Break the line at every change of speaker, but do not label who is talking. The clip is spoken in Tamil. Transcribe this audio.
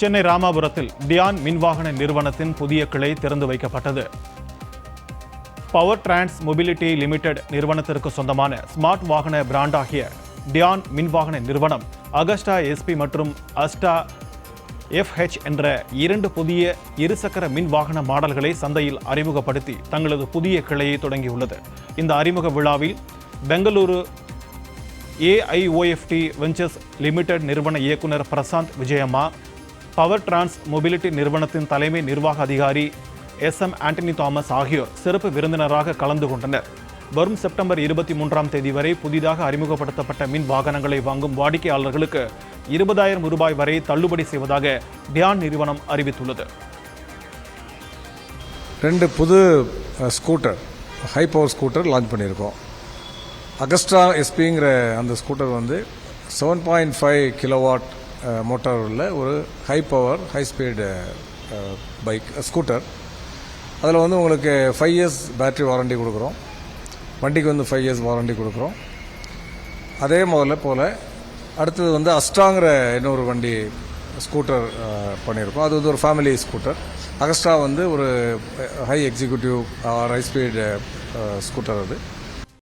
சென்னை ராமாபுரத்தில் டியான் மின்வாகன நிறுவனத்தின் புதிய கிளை திறந்து வைக்கப்பட்டது. பவர் டிரான்ஸ் மொபிலிட்டி லிமிடெட் நிறுவனத்திற்கு சொந்தமான ஸ்மார்ட் வாகன பிராண்டாகிய டியான் மின்வாகன நிறுவனம் அகஸ்டா எஸ்பி மற்றும் அஸ்டா எஃப்ஹெச் என்ற இரண்டு புதிய இருசக்கர மின் வாகன மாடல்களை சந்தையில் அறிமுகப்படுத்தி தங்களது புதிய கிளையை தொடங்கியுள்ளது. இந்த அறிமுக விழாவில் பெங்களூரு ஏஐஓஎஃப்டி வெஞ்சர்ஸ் லிமிடெட் நிறுவன இயக்குனர் Prashanth Vijayamma power trans mobility நிறுவனத்தின் தலைமை நிர்வாக அதிகாரி எஸ் எம் ஆண்டனி தாமஸ் ஆகியோர் சிறப்பு விருந்தினராக கலந்து கொண்டனர். வரும் செப்டம்பர் இருபத்தி மூன்றாம் தேதி வரை புதிதாக அறிமுகப்படுத்தப்பட்ட மின் வாகனங்களை வாங்கும் வாடிக்கையாளர்களுக்கு இருபதாயிரம் ரூபாய் வரை தள்ளுபடி செய்வதாக டியான் நிறுவனம் அறிவித்துள்ளது.
ரெண்டு புது scooter high power scooter launch பண்ணியிருக்கோம். அகஸ்டா எஸ்பிங்கிற அந்த ஸ்கூட்டர் வந்து seven point five kilowatt motor உள்ள ஒரு high power high speed bike scooter அதில் வந்து உங்களுக்கு ஃபைவ் இயர்ஸ் பேட்ரி வாரண்டி கொடுக்குறோம். வண்டிக்கு வந்து ஃபைவ் இயர்ஸ் வாரண்டி கொடுக்குறோம். அதே முதல்ல போல் அடுத்தது வந்து அஸ்டாங்கிற இன்னொரு வண்டி ஸ்கூட்டர் பண்ணியிருக்கோம். அது வந்து ஒரு ஃபேமிலி ஸ்கூட்டர் அகஸ்டா வந்து ஒரு high executive high speed scooter அது.